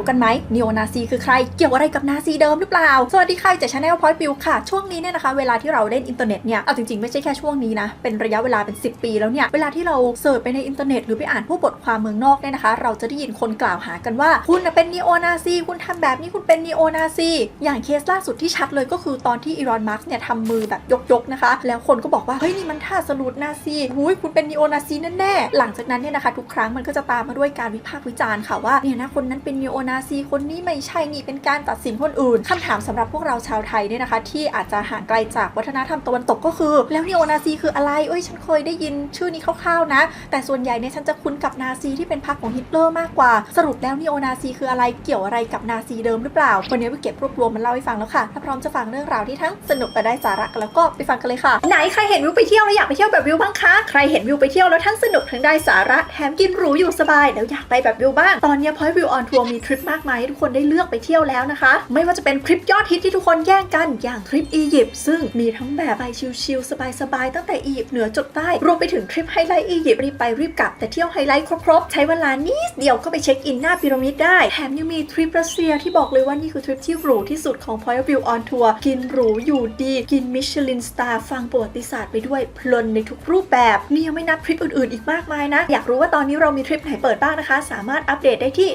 รู้กันไหมนีโอนาซีคือใคร เกี่ยวอะไรกับนาซีเดิมหรือเปล่า สวัสดีค่ะจากชาแนลพอยต์บิวค่ะ ช่วงนี้เนี่ยนะคะ เวลาที่เราเล่นอินเทอร์เน็ตเนี่ย เอาจริงๆ ไม่ใช่แค่ช่วงนี้นะ เป็นระยะเวลาเป็น 10 ปีแล้วเนี่ย เวลาที่เราเสิร์ชไปในอินเทอร์เน็ตหรือไปอ่านพวกบทความเมืองนอกเนี่ยนะคะ เราจะได้ยินคนกล่าวหากันว่า คุณเป็นนีโอนาซีคุณทำแบบนี้คุณเป็นนีโอนาซีอย่างเคสล่าสุดที่ชัดเลยก็คือตอนที่อีรอนมาร์กเนี่ยทำมือแบบยกๆนะคะ แล้วคนก็บอกว่าเฮ้ยนี่มันท่าสลุดนาซีหุยคุณเป็นนีโอนาซีแน่ๆหลังจากนั้นเนี่ยนะคะทุกครั้งมันก็จะตามมาด้วยการวิพากษ์วิจารณ์ค่ะว่าเนี่ยนะคนนั้นเป็นนีโอนานาซีคนนี้ไม่ใช่นี่เป็นการตัดสินคนอื่นคำถามสำหรับพวกเราชาวไทยเนี่ยนะคะ ที่อาจจะห่างไกลจากวัฒนธรรมตะวันตกก็คือ แล้วนีโอนาซีคืออะไรเอ้ยฉันเคยได้ยินชื่อนี้คร่าวๆนะ แต่ส่วนใหญ่เนี่ยฉันจะคุ้นกับนาซีที่เป็นพรรคของฮิตเลอร์มากกว่า สรุปแล้วนีโอนาซีคืออะไรเกี่ยวอะไรกับนาซีเดิมหรือเปล่าวันนี้วิเก็บรวบรวมมันเล่าให้ฟังแล้วค่ะถ้าพร้อมจะฟังเรื่องราวที่ทั้งสนุกและได้สาระแล้วก็ไปฟังกันเลยค่ะ ไหนใครเห็นวิวไปเที่ยวแล้วอยากไปเที่ยวแบบวิวบ้างคะใครเห็นวิวไปเที่ยวแล้วทั้งสนุกทั้งได้สาระแถมกินหรูอยู่สบายแล้วอยากไปแบบวิวบ้างตอนนี้พอยวิวออนทัวร์มีทริปมากมายให้ทุกคนได้เลือกไปเที่ยวแล้วนะคะ ไม่ว่าจะเป็นทริปยอดฮิตที่ทุกคนแย่งกันอย่างทริปอียิปต์ซึ่งมีทั้งแบบไปชิลๆสบายๆตั้งแต่อียิปต์เหนือจดใต้ รวมไปถึงทริปไฮไลท์อียิปต์รีบไปรีบกลับแต่เที่ยวไฮไลท์ครบๆ ใช้เวลานิดเดียวก็ไปเช็คอินหน้าพีระมิดได้ แถมยังมีทริปรัสเซียที่บอกเลยว่านี่คือทริปที่หรูที่สุดของ Point of View on Tour กินหรูอยู่ดีกินมิชลินสตาร์ฟังประวัติศาสตร์ไปด้วยเพลินในทุกรูปแบบนี่ยังไม่นับทริปอื่นๆ อีกมากมายนะ อยากรู้ว่าตอนนี้เรามีทริปไหนเปิดบ้างนะคะ สามารถอัปเดตได้ที่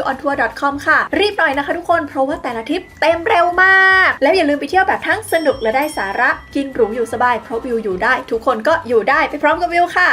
www.ontour.com ค่ะ รีบหน่อยนะคะทุกคน เพราะว่าแต่ละทริปเต็มเร็วมาก แล้วอย่าลืมไปเที่ยวแบบทั้งสนุกและได้สาระ กินหรูอยู่สบาย เพราะวิวอยู่ได้ ทุกคนก็อยู่ได้ไปพร้อมกับวิวค่ะ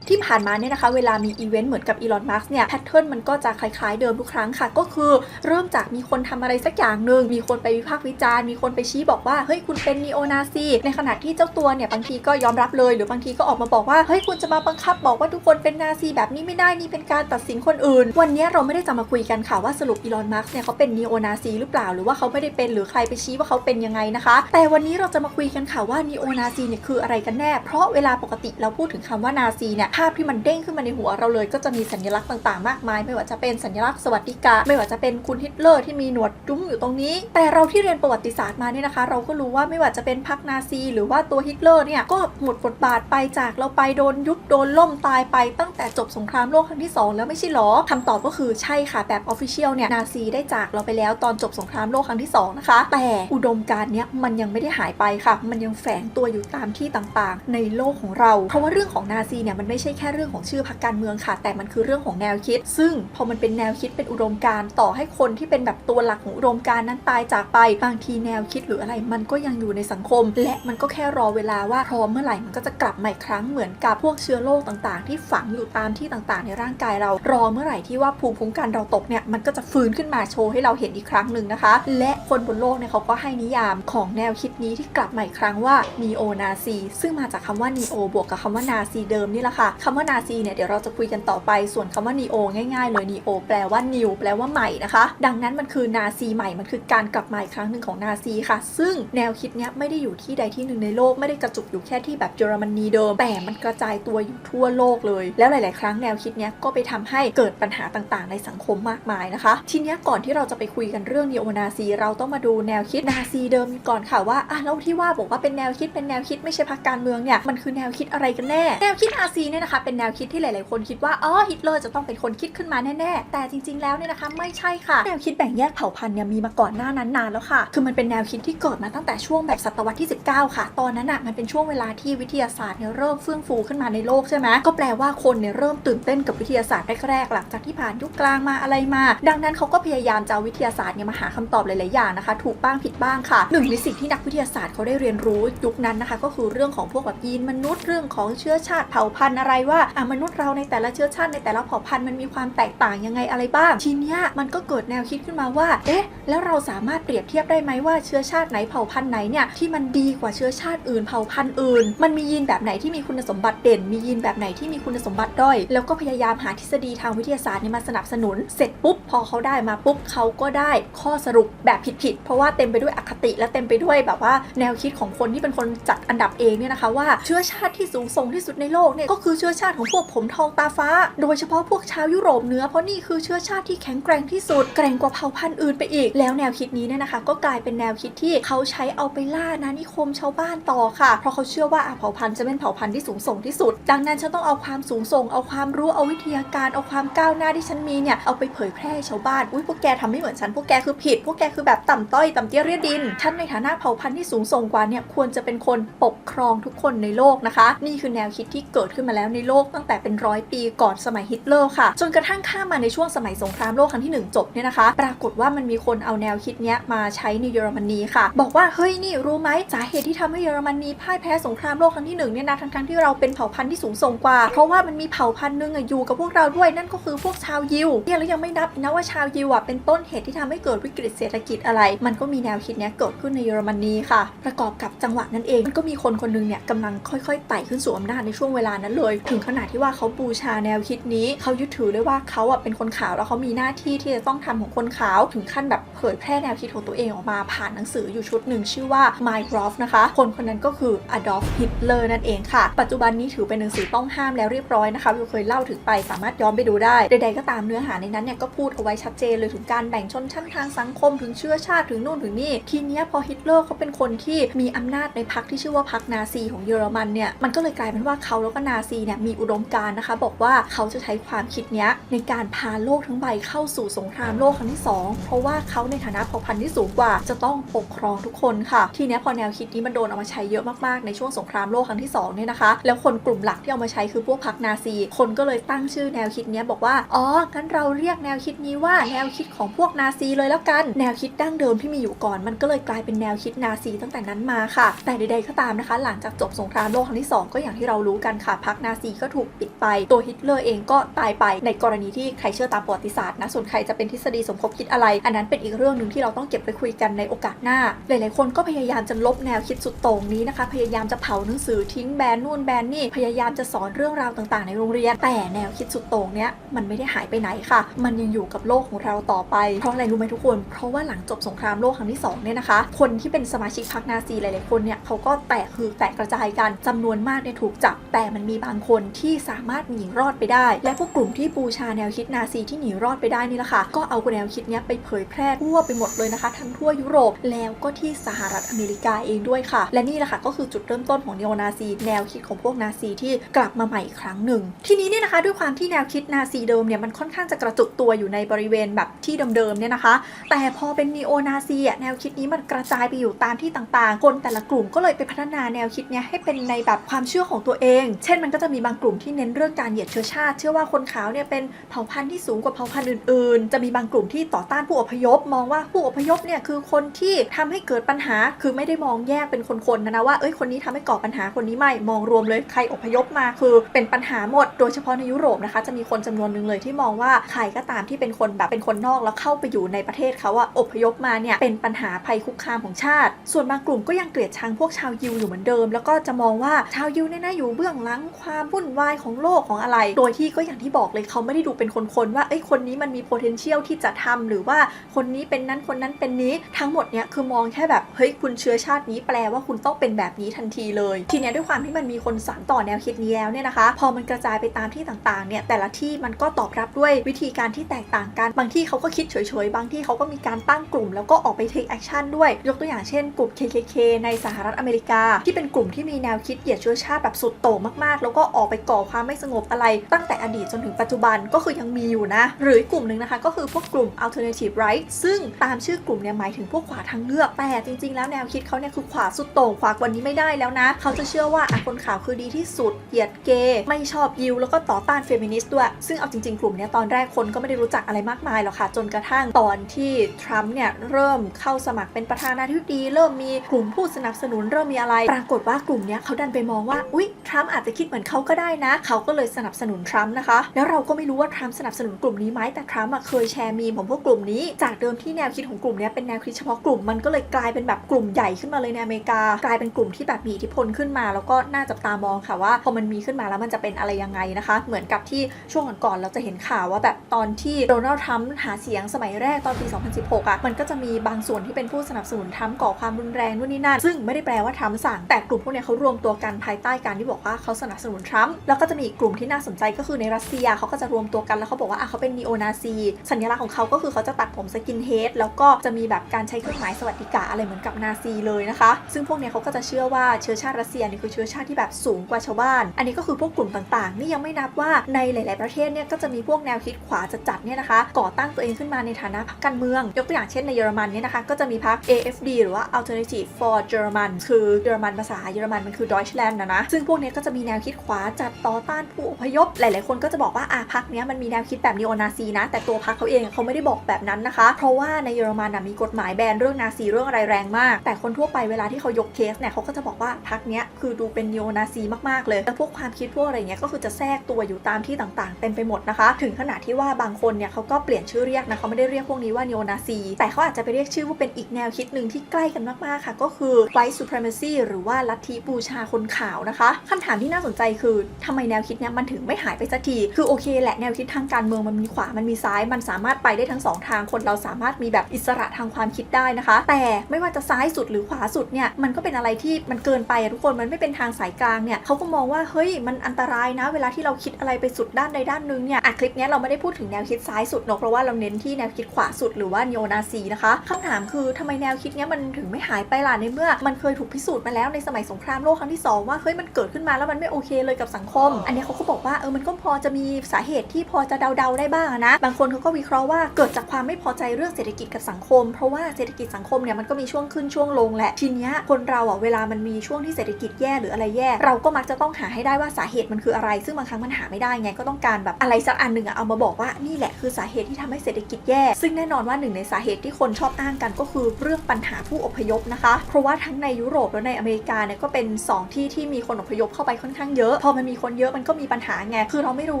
ที่ผ่านมาเนี่ยนะคะ เวลามีอีเวนต์เหมือนกับอีลอนมัสเนี่ยแพทเทิร์นมันก็จะคล้ายๆเดิมทุกครั้งค่ะ ก็คือเริ่มจากมีคนทำอะไรสักอย่างหนึ่งมีคนไปวิพากษ์วิจารณ์มีคนไปชี้บอกว่า เฮ้ยคุณเป็นนีโอนาซีในขณะที่เจ้าตัวเนี่ย บางทีก็ยอมรับเลย หรือบางทีก็ออกมาบอกว่า เฮ้ยคุณจะมาบังคับบอกว่าทุกคนเป็นนาซีแบบนี้ไม่ได้นี่เป็นการตัดสินคนอื่น วันนี้เราไม่ได้จะมาคุยกันค่ะว่าสรุปอีลอนมัสเนี่ยเขาเป็นนีโอนาซีหรือเปล่าหรือว่าเขาไม่ได้เป็นหรือใครไปชี้ว่าเขาเป็นยังไงนะคะ แต่วันนี้เราจะมาคุยกันค่ะว่านีโอนาซีเนี่ยคืออะไรกันแน่ เพราะเวลาปกติเราพูดถึงคำว่านาซีเนี่ยภาพที่มันเด้งขึ้นมาในหัวเราเลย ก็จะมีสัญลักษณ์ต่างๆ มากมาย ไม่ว่าจะเป็นสัญลักษณ์สวัสดิการไม่ว่าจะเป็นคุณฮิตเลอร์ที่มีหนวดจุ้มอยู่ตรงนี้ แต่เราที่เรียนประวัติศาสตร์มาเนี่ยนะคะ เราก็รู้ว่าไม่ว่าจะเป็นพรรคนาซี หรือว่าตัวฮิตเลอร์เนี่ยก็หมดบทบาทไปจากเราไปโดนยุบโดนล่มตายไปตั้งแต่จบสงครามโลกครั้งที่สองแล้วไม่ใช่หรอคำตอบก็คือใช่ค่ะแบบออฟฟิเชียลเนี่ยนาซีได้จากเราไปแล้วตอนจบสงครามโลกครั้งที่สองนะคะ แต่อุดมการณ์เนี้ยมันยังไม่ได้หายไปค่ะ มันยังแฝงตัวอยู่ตามที่ต่างๆ ในโลกของเรา เพราะว่าเรื่องของนาซีเนี่ยมันไม่ใช่แค่เรื่องของชื่อพรรคการเมืองค่ะ แต่มันคือเรื่องของแนวคิด ซึ่งพอมันเป็นแนวคิดเป็นอุดมการณ์ต่อให้คนที่เป็นแบบตัวหลักของอุดมการณ์นั้นตายจากไป บางทีแนวคิดหรืออะไรมันก็ยังอยู่ในสังคม และมันก็แค่รอเวลาว่าพร้อมเมื่อไหร่มันก็จะกลับมาอีกครั้งเหมือนกับพวกเชื้อโรคต่างๆ ที่ฝังอยู่ตามที่ต่างๆ ในร่างกายเรา รอเมื่อไหร่ที่ว่าภูมิคุ้มกันเราตกเนี่ยมันก็จะฟื้นขึ้นมาโชว์ให้เราเห็นอีกครั้งหนึ่งนะคะ และคนบนโลกเนี่ยเขาก็ให้นิยามของแนวคิดนี้ที่กลับมาอีกครั้งว่า neo nazi ซึ่งมาจากคำว่า neo บวกกับคำว่า nazi เดิมนี่แหละค่ะคำว่า nazi เนี่ยเดี๋ยวเราจะคุยกันต่อไปส่วนคำว่า neo ง่ายๆเลย neo แปลว่า new แปลว่าใหม่นะคะ ดังนั้นมันคือนาซีใหม่มันคือการกลับมาอีกครั้งหนึ่งของนาซีค่ะ ซึ่งแนวคิดเนี้ยไม่ได้อยู่ที่ใดที่หนึ่งในโลกไม่ได้กระจุกอยู่แค่ที่แบบเยอรมนีเดิม แต่มันกระจายตัวอยู่ทั่วโลกเลย แล้วหลาย ๆ ครั้งแนวคิดเนี้ยก็ไปทำให้เกิดปัญหาต่างๆ ในสังคมมากมายนะคะ ทีเนี้ยก่อนที่เราจะไปคุยกันเรื่อง neo nazi เราต้องมาดูแนวคิดนาซีเดิมก่อนค่ะว่าอะแล้วที่ว่าบอกว่าเป็นแนวคิดเป็นแนวคิดไม่ใช่พรรคการเมืองเนี่ยมันคือแนวคิดอะไรกันแน่แนวคิดนาซีเนี่ยนะคะเป็นแนวคิดที่หลาย ๆ คนคิดว่าอ๋อฮิตเลอร์จะต้องเป็นคนคิดขึ้นมาแน่ ๆ แต่จริง ๆ แล้วเนี่ยนะคะไม่ใช่ค่ะ แนวคิดแบ่งแยกเผ่าพันธุ์เนี่ยมีมาก่อนหน้านั้นนานแล้วค่ะ คือมันเป็นแนวคิดที่เกิดมาตั้งแต่ช่วงแบบศตวรรษที่ 19 ค่ะ ตอนนั้นอะมันเป็นช่วงเวลาที่วิทยาศาสตร์เนี่ยเริ่มเฟื่องฟูขึ้นมาในโลกใช่ไหมก็แปลว่าคนเนี่ยเริ่มตื่นเต้นกับวิทยาศาสตร์แรก ๆ หลังจากที่ผ่านยุคกลางมาอะไรมา ดังนั้นเขาก็พยายามจะวิทยาศาสตร์เนี่ยมาหาคำตอบหลาย ๆ อย่างนะคะ ถูกบ้างผิดบ้างค่ะหนึ่งในสิ่งที่นักวิทยาศาสตร์เขาได้เรียนรู้ยุคนั้นนะคะ ก็คือเรื่องของพวกแบบยีนมนุษย์เรื่องของเชื้อชาติเผ่าพันธุ์อะไรว่าอะมนุษย์เราในแต่ละเชื้อชาติในแต่ละเผ่าพันธุ์มันมีความแตกต่างยังไงอะไรบ้าง ทีเนี้ยมันก็เกิดแนวคิดขึ้นมาว่า เอ๊ะ แล้วเราสามารถเปรียบเทียบได้ไหมว่าเชื้อชาติไหนเผ่าพันธุ์ไหนเนี่ยที่มันดีกว่าเชื้อชาติอื่นเผ่าพันธุ์อื่น มันมียีนแบบไหนที่มีคุณสมบัติเด่น มียีนแบบไหนที่มีคุณสมบัติด้อย แล้วก็พยายามหาทฤษฎีทางวิทยาศาสตร์นี่มาสนับสนุน เสร็จปุ๊บพอเขาได้มาปุ๊บเขาก็ได้ข้อสรุปแบบผิดๆ เพราะว่าเต็มไปด้วยอคติและเต็มไปด้วยแบบว่าแนวคิดของคนที่เป็นคนจัดอันดับเองเนี่ยนะคะว่าเชื้อชาติที่สูงส่งที่สุดในโลกเนี่ยก็คือเชื้อชื้อชาติของพวกผมทองตาฟ้า โดยเฉพาะพวกชาวยุโรปเหนือเพราะนี่คือเชื้อชาติที่แข็งแกร่งที่สุด แกร่งกว่าเผ่าพันธุ์อื่นไปอีก แล้วแนวคิดนี้เนี่ยนะคะ ก็กลายเป็นแนวคิดที่เขาใช้เอาไปล่านานิคมชาวบ้านต่อค่ะ เพราะเขาเชื่อว่าเผ่าพันธุ์จะเป็นเผ่าพันธุ์ที่สูงส่งที่สุด ดังนั้นฉันต้องเอาความสูงส่ง เอาความรู้ เอาวิทยาการ เอาความก้าวหน้าที่ฉันมีเนี่ย เอาไปเผยแพร่ชาวบ้าน อุ้ยพวกแกทำไม่เหมือนฉัน พวกแกคือผิด พวกแกคือแบบต่ำต้อยต่ำเตี้ยเรียดิน ฉันในฐานะเผ่าพันธุ์ที่สูงส่งกว่าเนี่ย ควรจะเป็นคนปกครองทุกคนในโลกนะคะ นี่คือแนวคิดที่เกิดขึ้นมาแล้วในโลกตั้งแต่เป็นร้อยปีก่อนสมัยฮิตเลอร์ค่ะ จนกระทั่งข้ามมาในช่วงสมัยสงครามโลกครั้งที่หนึ่งจบเนี่ยนะคะ ปรากฏว่ามันมีคนเอาแนวคิดเนี้ยมาใช้ในเยอรมนีค่ะ บอกว่าเฮ้ยนี่รู้ไหมสาเหตุที่ทำให้เยอรมนีพ่ายแพ้สงครามโลกครั้งที่หนึ่งเนี่ยนะทั้งๆที่เราเป็นเผ่าพันธุ์ที่สูงส่งกว่า เพราะว่ามันมีเผ่าพันธุ์หนึงอยู่กับพวกเราด้วยนั่นก็คือพวกชาวยิวเนี่ยแล้วยังไม่นับนะว่าชาวยิวอะเป็นต้นเหตุที่ทำให้เกิดวิกฤตเศรษฐกิจอะไร มันก็มีแนวคิดเนี้ยเกิดขึ้นในเยอรมนีค่ะ ประกอบกับจังหวะนั้นเองมันก็มีคนคนนึงเนี่ยกำลังค่อยๆไต่ขึ้นสู่อำนาจในช่วงเวลานั้นเลยถึงขนาดที่ว่าเขาบูชาแนวคิดนี้เขายึดถือเลยว่าเขาอะเป็นคนขาวแล้วเขามีหน้าที่ที่จะต้องทำของคนขาวถึงขั้นแบบเผยแพร่แนวคิดของตัวเองออกมาผ่านหนังสืออยู่ชุดหนึ่งชื่อว่า My r o f นะคะ คนคนนั้นก็คือ Adolf Hitler นั่นเองค่ะ ปัจจุบันนี้ถือเป็นหนังสือต้องห้ามแล้วเรียบร้อยนะคะเราเคยเล่าถึงไปสามารถย้อนไปดูได้ ใดๆก็ตามเนื้อหาในนั้นเนี่ยก็พูดเอาไว้ชัดเจนเลยถึงการแบ่งชนชั้นทางสังคมถึงเชื้อชาติถึงนู่นถึงนี่ทีเนี้ยพอฮิตเลอร์เขาเป็นคนที่มีอำนาจในพรรคที่ชื่อว่าพรรคนาซีของเยอรมันเนี่ยมันก็เลยกลายเป็นว่าเขาแล้วก็นาซีเนี่ยมีอุดมการณ์นะคะ บอกว่าเขาจะใช้ความคิดนี้ในการพาโลกทั้งใบเข้าสู่สงครามโลกครั้งที่สองเพราะว่าเขาในฐานะเผ่าพันธุ์ที่สูงกว่า จะต้องปกครองทุกคนค่ะ ทีนี้พอแนวคิดนี้มันโดนเอามาใช้เยอะมากๆในช่วงสงครามโลกครั้งที่สองเนี่ยนะคะ แล้วคนกลุ่มหลักที่เอามาใช้คือพวกพรรคนาซี คนก็เลยตั้งชื่อแนวคิดนี้บอกว่าอ๋องั้นเราเรียกแนวคิดนี้ว่าแนวคิดของพวกนาซีเลยแล้วกัน แนวคิดดั้งเดิมที่มีอยู่ก่อน มันก็เลยกลายเป็นแนวคิดนาซีตั้งแต่นั้นมาค่ะ แต่ใดๆก็ตามนะคะ หลังจากจบสงครามโลกครั้งที่สองก็อย่างที่เรารู้กันค่ะพรรคนาซีก็ถูกปิดไป ตัวฮิตเลอร์เองก็ตายไปในกรณีที่ใครเชื่อตามประวัติศาสตร์นะ ส่วนใครจะเป็นทฤษฎีสมคบคิดอะไร อันนั้นเป็นอีกเรื่องหนึ่งที่เราต้องเก็บไปคุยกันในโอกาสหน้า หลายๆ คนก็พยายามจะลบแนวคิดสุดโต่งนี้นะคะ พยายามจะเผาหนังสือทิ้งแบนนู่นแบนนี่ พยายามจะสอนเรื่องราวต่างๆ ในโรงเรียน แต่แนวคิดสุดโต่งเนี้ยมันไม่ได้หายไปไหนค่ะ มันยังอยู่กับโลกของเราต่อไป เพราะอะไรรู้ไหมทุกคน เพราะว่าหลังจบสงครามโลกครั้งที่สองเนี่ยนะคะ คนที่เป็นสมาชิกพรรคนาซีหลายๆคนเนี่ยเขาก็แตกคือแตกกระจายกันจำนวนมากเนี่ยถูกจับ แต่มันมีบางคนที่สามารถหนีรอดไปได้ และพวกกลุ่มที่บูชาแนวคิดนาซีที่หนีรอดไปได้นี่แหละค่ะ ก็เอาแนวคิดนี้ไปเผยแพร่ทั่วไปหมดเลยนะคะ ทั้งทั่วยุโรปแล้วก็ที่สหรัฐอเมริกาเองด้วยค่ะ และนี่แหละค่ะก็คือจุดเริ่มต้นของเนโอนาซี แนวคิดของพวกนาซีที่กลับมาใหม่อีกครั้งหนึ่ง ทีนี้เนี่ยนะคะ ด้วยความที่แนวคิดนาซีเดิมเนี่ยมันค่อนข้างจะกระจุกตัวอยู่ในบริเวณแบบที่เดิมๆเนี่ยนะคะ แต่พอเป็นนีโอนาซีอะแนวคิดนี้มันกระจายไปอยู่ตามที่ต่างๆ คนแต่ละกลุ่มก็เลยไปพัฒนาแนวคิดเนี้ยให้เป็นในแบบความเชื่อของตัวเอง เช่นมันก็จะมีบางกลุ่มที่เน้นเรื่องการเหยียดเชื้อชาติ เชื่อว่าคนขาวเนี่ยเป็นเผ่าพันธุ์ที่สูงกว่าเผ่าพันธุ์อื่น ๆ จะมีบางกลุ่มที่ต่อต้านผู้อพยพ มองว่าผู้อพยพเนี่ยคือคนที่ทำให้เกิดปัญหา คือไม่ได้มองแยกเป็นคนๆนะนะว่าเอ้ยคนนี้ทำให้ก่อปัญหาคนนี้ไม่มองรวมเลยใครอพยพมาคือเป็นปัญหาหมด โดยเฉพาะในยุโรปนะคะจะมีคนจำนวนหนึ่งเลยที่มองว่าใครก็ตามที่เป็นคนแบบเป็นคนนอกแล้วเข้าไปอยู่ในประเทศเขาอะอพยพมาเนี่ยเป็นปัญหาภัยคุกคามของชาติ ส่วนบางกลุ่มก็ยังเกลียดชังพวกชาวยิวอยู่เหมือนเดิม แล้วก็จะมองว่าชาวยิวเนี่ยนะอยู่เบื้องหลังความวุ่นวายของโลกของอะไร โดยที่ก็อย่างที่บอกเลยเขาไม่ได้ดูเป็นคนๆว่าเอ้ยคนนี้มันมี potential ที่จะทำหรือว่าคนนี้เป็นนั้นคนนั้นเป็นนี้ทั้งหมดเนี่ยคือมองแค่แบบเฮ้ยคุณเชื้อชาตินี้แปลว่าคุณต้องเป็นแบบนี้ทันทีเลย ทีเนี้ยด้วยความที่มันมีคนสานต่อแนวคิดนี้แล้วเนี่ยนะคะ พอมันกระจายไปตามที่ต่างๆเนี่ยแต่ละที่มันก็ตอบรับด้วยวิธีการที่แตกต่างกัน บางที่เขาก็คิดเฉยๆ บางที่เขาก็มีการตั้งกลุ่ม แล้วก็ออกไป take action ด้วย ยกตัวอย่างเช่น กลุ่ม KKK ในสหรัฐอเมริกา ที่เป็นกลุ่มที่มีแนวคิดเหยียดเชื้อชาติแบบสุดโต่งมากๆ แล้วก็ออกไปก่อความไม่สงบอะไร ตั้งแต่อดีตจนถึงปัจจุบันก็คือยังมีอยู่นะ หรือกลุ่มหนึ่งนะคะ ก็คือพวกกลุ่ม alternative right ซึ่งตามชื่อกลุ่มเนี่ยหมายถึงพวกขวาทางเลือกแต่จริงๆ แล้วแนวคิดเขาเนี่ยคือขวาสุดโต่งขวากว่านี้ไม่ได้แล้วนะ เขาจะเชื่อว่าอคนขาวคือดีที่สุดเหยียดเกย์ไม่ชอบยิวแล้วก็ต่อต้านเฟมินิสต์ด้วย ซึ่งเอาจริงๆ กลุ่มเนี้ยตอนแรกคนก็ไม่ได้รู้จักอะไรมากมายหรอกค่ะ จนกระทั่งตอนที่ทรัมป์เนี่ยเริ่มเข้าสมัครเป็นประธานาธิบดี เริ่มมีกลุ่มผู้สนับสนุนเริ่มมีอะไร ปรากฏว่ากลุ่มเนี้ยเขาดันไปมองว่า อุ๊ย ทรัมป์อาจจะคิดเหมือนเขาก็ได้นะ เขาก็เลยสนับสนุนทรัมป์นะคะ แล้วเราก็ไม่รู้ว่าทรัมป์สนับสนุนกลุ่มนี้ไหมแต่ทรัมป์เคยแชร์มีมของพวกกลุ่มนี้ จากเดิมที่แนวคิดของกลุ่มนี้เป็นแนวคิดเฉพาะกลุ่มมันก็เลยกลายเป็นแบบกลุ่มใหญ่ขึ้นมาเลยในอเมริกา กลายเป็นกลุ่มที่แบบมีอิทธิพลขึ้นมา แล้วก็น่าจับตามองค่ะว่าพอมันมีขึ้นมาแล้วมันจะเป็นอะไรยังไงนะคะ เหมือนกับที่ช่วงก่อนๆเราจะเห็นข่าวว่าแบบตอนที่โดนัลด์ทรัมป์หาเสียงสมัยแรกตอนปี 2016 อะ มันก็จะมีบางส่วนที่เป็นผู้สนับสนุนทรัมป์ก่อความรุนแรงนู่นนี่นั่นซึ่งไม่ได้แปลว่าทรัมป์สั่งแต่กลุ่มพวกนี้เขารวมตัวกันภายใต้การที่บอกว่าเขาสนับสนุนททรัมป์แล้วก็จะมีอีกกลุ่มที่น่าสนใจก็คือในรัสเซียเขาก็จะรวมตัวกันแล้วเขาบอกว่าอะเขาเป็นนีโอนาซีสัญลักษณ์ของเขาก็คือเขาจะตัดผมสกินเฮดแล้วก็จะมีแบบการใช้เครื่องหมายสวัสดิกาอะไรเหมือนกับนาซีเลยนะคะ ซึ่งพวกเนี้ยเขาก็จะเชื่อว่าเชื้อชาติรัสเซียนี่คือเชื้อชาติที่แบบสูงกว่าชาวบ้าน อันนี้ก็คือพวกกลุ่มต่างๆ นี่ยังไม่นับว่าในหลาย ๆ ประเทศเนี่ยก็จะมีพวกแนวคิดขวาจัดๆเนี่ยนะคะ ก่อตั้งตัวเองขึ้นมาในฐานะพรรคการเมือง ยกตัวอย่างเช่นในเยอรมันเนี่ยนะคะก็จะมีพรรค AFD หรือว่า Alternative for German คือเยอรมันภาษาเยอรมันมันคือ Deutschland นะนะซึ่งพวกเนี้ยก็จะมีแนวคิดขวาจัดต่อต้านผู้อพยพ หลาย ๆ คนก็จะบอกว่าอะพรรคเนี้ยมันมีแนวคิดแบบนีโอนาซีนะ แต่ตัวพรรคเขาเองเขาไม่ได้บอกแบบนั้นนะคะ เพราะว่าในเยอรมันนะมีกฎหมายแบนเรื่องนาซีเรื่องอะไรแรงมาก แต่คนทั่วไปเวลาที่เขายกเคสเนี่ยเขาก็จะบอกว่าพรรคเนี้ยคือดูเป็นนีโอนาซีมาก ๆ เลยแล้วพวกความคิดพวกอะไรเงี้ยก็คือจะแทรกตัวอยู่ตามที่ต่าง ๆ เต็มไปหมดนะคะ ถึงขนาดที่ว่าบางคนเนี่ยเขาก็เปลี่ยนชื่อเรียกนะเขาไม่ได้เรียกพวกนี้ว่านีโอนาซีแต่เขาอาจจะไปเรียกชื่อว่าเป็นอีกแนวคิดหนึ่งที่ใกล้กันมาก ๆ ค่ะ ก็คือ white supremacy หรือว่าลัทธิบูชาคนขาวนะคะคำถามที่น่าสนใจคืือทำไมแนวคิดเนี้ยมันถึงไม่หายไปสักที คือโอเคแหละแนวคิดทางการเมืองมันมีขวามันมีซ้าย มันสามารถไปได้ทั้งสองทางคนเราสามารถมีแบบอิสระทางความคิดได้นะคะ แต่ไม่ว่าจะซ้ายสุดหรือขวาสุดเนี่ยมันก็เป็นอะไรที่มันเกินไปอะทุกคนมันไม่เป็นทางสายกลางเนี่ยเขาก็มองว่าเฮ้ยมันอันตรายนะ เวลาที่เราคิดอะไรไปสุดด้านใดด้านหนึงเนี่ยอะคลิปเนี้ยเราไม่ได้พูดถึงแนวคิดซ้ายสุดเนอะเพราะว่าเราเน้นที่แนวคิดขวาสุดหรือว่าโอนาซีนะคะคำถามคือทำไมแนวคิดเนี้ยมันถึงไม่หายไปล่ะในเมื่อ มันเคยถูกพิสูจน์มาแล้วในสมัยสงครามโลกครั้งที่สองว่าเฮ้ยมันเกิดขึ้นมาแล้วมันไม่โอเคเลยกับสังคม อันนี้เขาก็บอกว่าเออมันก็พอจะมีสาเหตุที่พอจะเดาๆได้บ้างนะ บางคนเขาก็วิเคราะห์ว่าเกิดจากความไม่พอใจเรื่องเศรษฐกิจกับสังคม เพราะว่าเศรษฐกิจสังคมเนี่ยมันก็มีช่วงขึ้นช่วงลงแหละทีเนี้ยคนเราอะเวลามันมีช่วงที่เศรษฐกิจแย่หรืออะไรแย่ เราก็มักจะต้องหาให้ได้ว่าสาเหตุมันคืออะไร ซึ่งบางครั้งมันหาไม่ได้ไงก็ต้องการแบบอะไรสักอันหนึ่งอะเอามาบอกว่านี่แหละคือสาเหตุที่ทำให้เศรษฐกิจแย่ ซึ่งแน่นอนว่าหนึ่งในสาเหตุที่คนชอบอ้างกันก็คือเรื่องปัญหาผู้อพยพนะคะ เพราะว่าทั้งในยุโรปและในอเมริกาเนี่ยก็เป็นสองที่ที่มีคนอพยพเข้าไปค่อนข้างเยอะพอมันมีคนเยอะมันก็มีปัญหาไง คือเราไม่รู้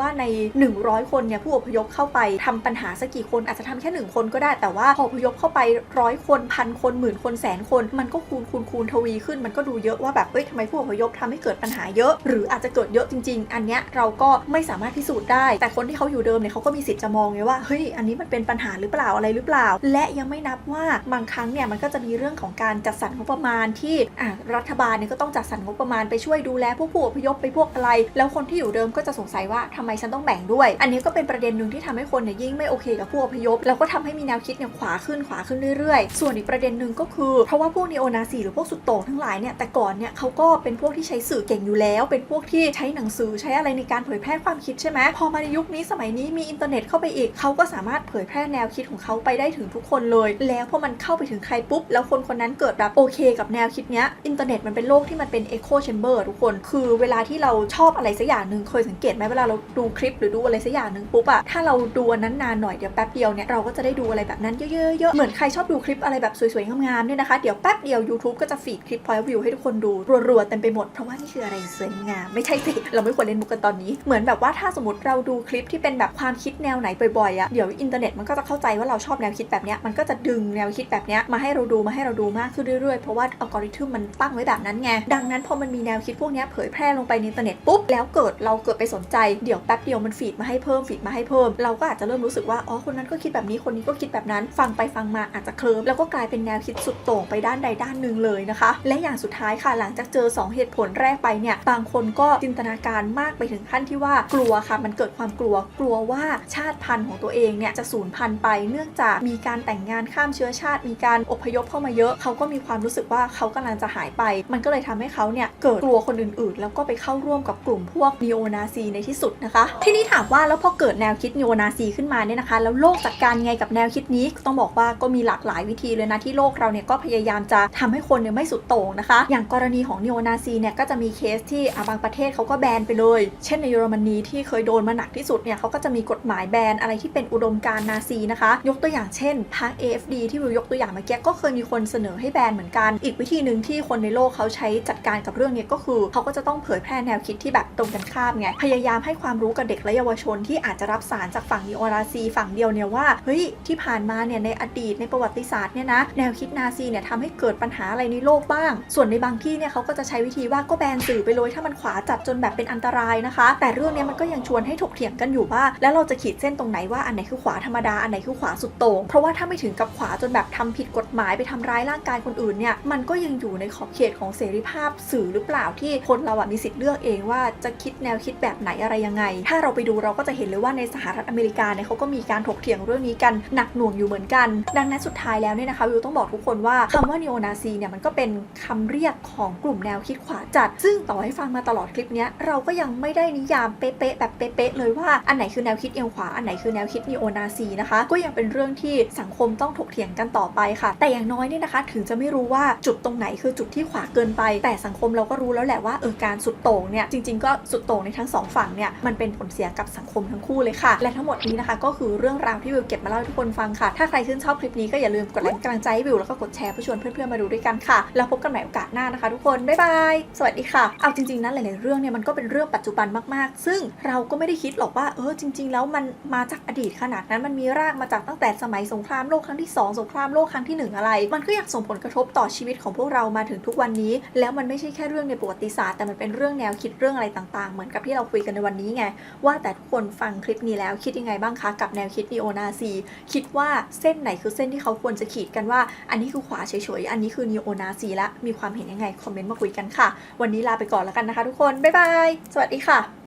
ว่าใน 100 คนเนี่ยผู้อพยพเข้าไปทำปัญหาสักกี่คนอาจจะทำแค่หนึ่งคนก็ได้ แต่ว่าพออพยพเข้าไปร้อยคนพันคนหมื่นคนแสนคน มันก็คูณคูณคูณทวีขึ้น มันก็ดูเยอะว่าแบบเอ้ยทำไมผู้อพยพทำให้เกิดปัญหาเยอะ หรืออาจจะเกิดเยอะจริง ๆ อันเนี้ยเราก็ไม่สามารถพิสูจน์ได้ แต่คนที่เขาอยู่เดิมเนี่ยเขาก็มีสิทธิ์จะมองไงว่าเฮ้ยอันนี้มันเป็นปัญหาหรือเปล่าอะไรหรือเปล่า และยังไม่นับว่าบางครั้งเนี่ยมันก็จะมีเรื่องของการจัดสรรงบประมาณที่อะรัฐบาลเนี่ยก็ต้องจัดสรรงบประมาณไปช่วยดูแลพวกผู้อพยพไปพวกอะไร แล้วคนที่อยู่เดิมก็จะสงสัยว่าทำไมฉันต้องแบ่งด้วย อันนี้ก็เป็นประเด็นหนึ่งที่ทำให้คนเนี่ยยิ่งไม่โอเคกับผู้อพยพ แล้วก็ทำให้มีแนวคิดเนี่ยขวาขึ้นขวาขึ้นเรื่อยๆ ส่วนอีกประเด็นหนึ่งก็คือ เพราะว่าพวกนีโอนาซีหรือพวกสุดโต่งทั้งหลายเนี่ยแต่ก่อนเนี่ยเขาก็เป็นพวกที่ใช้สื่อเก่งอยู่แล้ว เป็นพวกที่ใช้หนังสือใช้อะไรในการเผยแพร่ความคิดใช่ไหมพอมาในยุคนี้สมัยนี้มีอินเทอร์เน็ตเข้าไปอีกเขาก็สามารถเผยแพร่แนวคิดของเขาไปได้ถึงทุกคนเลย แล้วพอมันเข้าไปถึงใครปุ๊บ แล้วคนคนนั้นเกิดแบบโอเคกับแนวคิดเนี้ยอินเทอร์เน็ตมันเป็นโลกที่มันเป็น echo chamber ทุกคน คือเวลาที่เราชอบอะไรสักอย่างหนึ่งเคยสังเกตไหมเวลาเราดูคลิปหรือดูอะไรสักอย่างหนึ่งปุ๊บอะถ้าเราดูนั้นนานหน่อยเดี๋ยวแป๊บเดียวเนี่ยเราก็จะได้ดูอะไรแบบนั้นเยอะๆๆเหมือนใครชอบดูคลิปอะไรแบบสวยๆงามๆเนี่ยนะคะเดี๋ยวแป๊บเดียว YouTube ก็จะฟีดคลิป point of view ให้ทุกคนดูรัวๆเต็มไปหมดเพราะว่านี่คืออะไรสวยงามไม่ใช่สิเราไม่ควรเล่นมุกกันตอนนี้ เหมือนแบบว่าถ้าสมมติเราดูคลิปที่เป็นแบบความคิดแนวไหนบ่อยๆอะเดี๋ยวอินเทอร์เน็ตมันก็จะเข้าใจว่าเราชอบแนวคิดแบบเนี้ยมันก็จะดึงแนวคิดแบบเนี้ยมาให้เราดูมาให้เราดูมากขึ้นเรื่อยๆเพราะว่าอัลกอริทึมมันตั้งไว้แบบนั้นไงดังนั้นพอมันมีแนวคิดพวกเนี้ยเผยแพร่ลงไปในอินเทอร์เน็ตปุ๊บแล้วเกิดเราเกิดไปสนใจเดี๋ยวแป๊บเดียวมันฟีดมาให้เพิ่มฟีดมาให้เพิ่ม เราก็อาจจะเริ่มรู้สึกว่าอ๋อคนนั้นก็คิดแบบนี้คนนี้ก็คิดแบบนั้น ฟังไปฟังมาอาจจะเคลิ้มแล้วก็กลายเป็นแนวคิดสุดโต่งไปด้านใดด้านหนึ่งเลยนะคะ และอย่างสุดท้ายค่ะหลังจากเจอสองเหตุผลแรกไปเนี่ยบางคนก็จินตนาการมากไปถึงขั้นที่ว่ากลัวค่ะ มันเกิดความกลัวกลัวว่าชาติพันธุ์ของตัวเองเนี่ยจะสูญพันธุ์ไป เนื่องจากมีการแต่งงานข้ามเชื้อชาติ มีการอพยพเข้ามาเยอะ เขาก็มีความรู้สึกว่าเขากำลังจะหายไป มันก็เลยทำให้เขาเนี่ยเกิดกลัวคนอื่นๆ แล้วก็ไปเข้าร่วมกับกลุ่มพวกนีโอนาซีในที่สุดนะคะ ทีนี้ถามว่าแล้วพอเกิดแนวคิดนีโอนาซีขึ้นมาเนี่ยนะคะ แล้วโลกจัดการไงกับแนวคิดนี้ต้องบอกว่าก็มีหลากหลายวิธีเลยนะที่โลกเราเนี่ยก็พยายามจะทำให้คนเนี่ยไม่สุดโต่งนะคะ อย่างกรณีของนีโอนาซีเนี่ยก็จะมีเคสที่บางประเทศเขาก็แบนไปเลย เช่นในเยอรมนีที่เคยโดนมาหนักที่สุดเนี่ยเขาก็จะมีกฎหมายแบนอะไรที่เป็นอุดมการนาซีนะคะ ยกตัวอย่างเช่นพรรค AFD ที่วิวยกตัวอย่างเมื่อกี้ก็เคยมีคนเสนอให้แบนเหมือนกัน อีกวิธีหนึ่งที่คนในโลกเขาใช้จัดการกับเรื่องนี้ก็คือ เขาก็จะต้องเผยแพร่แนวคิดที่แบบตรงกันข้ามไงพยายามให้ความรู้กับเด็กและเยาวชนที่อาจจะรับสารจากฝั่งนีโอนาซีฝั่งเดียวเนี่ยว่าเฮ้ยที่ผ่านมาเนี่ยในอดีตในประวัติศาสตร์เนี่ยนะแนวคิดนาซีเนี่ยทำให้เกิดปัญหาอะไรในโลกบ้าง ส่วนในบางที่เนี่ยเขาก็จะใช้วิธีว่าก็แบนสื่อไปเลยถ้ามันขวาจัดจนแบบเป็นอันตรายนะคะ แต่เรื่องนี้มันก็ยังชวนให้ถกเถียงกันอยู่ว่า แล้วเราจะขีดเส้นตรงไหนว่าอันไหนคือขวาธรรมดาอันไหนคือขวาสุดโต่งเพราะว่าถ้าไม่ถึงกับขวาจนแบบทำผิดกฎหมายไปทำร้ายร่างกายคนอื่นเนี่ยมันก็ยังอยู่ในขอบเขตของเสรีภาพสื่อหรือเปล่าที่คนเราอะมีสิทธิ์เลือกเเองว่าจะคิดแนวคิดแบบไหนอะไรยังไง ถ้าเราไปดูเราก็จะเห็นเลยว่าในสหรัฐอเมริกาเนี่ยเขาก็มีการถกเถียงเรื่องนี้กันหนักหน่วงอยู่เหมือนกัน ดังนั้นสุดท้ายแล้วเนี่ยนะคะวิวต้องบอกทุกคนว่าคำว่า neo nazi เนี่ยมันก็เป็นคำเรียกของกลุ่มแนวคิดขวาจัด ซึ่งต่อให้ฟังมาตลอดคลิปเนี้ยเราก็ยังไม่ได้นิยามเป๊ะๆแบบเป๊ะๆเลยว่าอันไหนคือแนวคิดเอียงขวาอันไหนคือแนวคิด neo nazi นะคะก็ยังเป็นเรื่องที่สังคมต้องถกเถียงกันต่อไปค่ะ แต่อย่างน้อยเนี่ยนะคะ ถึงจะไม่รู้ว่าจุดตรงไหนคือจุดที่ขวาเกินไป แต่สังคมเราก็รู้แล้วแหละว่าเออการสุดโต่งเนี่ยจริง ๆ ก็สุดโต่งในทั้งสองฝั่งเนี่ยมันเป็นผลเสียกับสังคมทั้งคู่เลยค่ะ และทั้งหมดนี้นะคะ ก็คือเรื่องราวที่วิวเก็บมาเล่าให้ทุกคนฟังค่ะ ถ้าใครชื่นชอบคลิปนี้ก็อย่าลืมกดไลค์กำลังใจให้วิวแล้วก็กดแชร์เพื่อชวนเพื่อนๆมาดูด้วยกันค่ะ แล้วพบกันใหม่โอกาสหน้านะคะ ทุกคนบ๊ายบายสวัสดีค่ะเอาจริงๆนะหลายๆเรื่องเนี่ยมันก็เป็นเรื่องปัจจุบันมากๆ ซึ่งเราก็ไม่ได้คิดหรอกว่าเออจริง ๆ แล้วมันมาจากอดีตขนาดนั้นมันมีรากมาจากตั้งแต่สมัยสงครามโลกครั้งที่สองสงครามโลกครั้งที่หนึ่งอะไร มันก็ยากส่งผลกระทบต่อชีวิตของพวกเรามาถึงทุกวันนี้ แล้วมันไม่ใช่แค่เรื่องในประวัติศาสตร์แต่มันเป็นเรื่องแนวคิดเรื่องอะไรต่างๆ เหมือนกับที่เราคุยกันในวันนี้ไง ว่าแต่ทุกคนฟังคลิปนี้แล้วคิดยังไงบ้างคะกับแนวคิดนีโอนาซีคิดว่าเส้นไหนคือเส้นที่เขาควรจะขีดกันว่า อันนี้คือขวาเฉยๆ อันนี้คือนีโอนาซีละมีความเห็นยังไงคอมเมนต์มาคุยกันค่ะ วันนี้ลาไปก่อนแล้วกันนะคะ ทุกคนบ๊ายบายสวัสดีค่ะ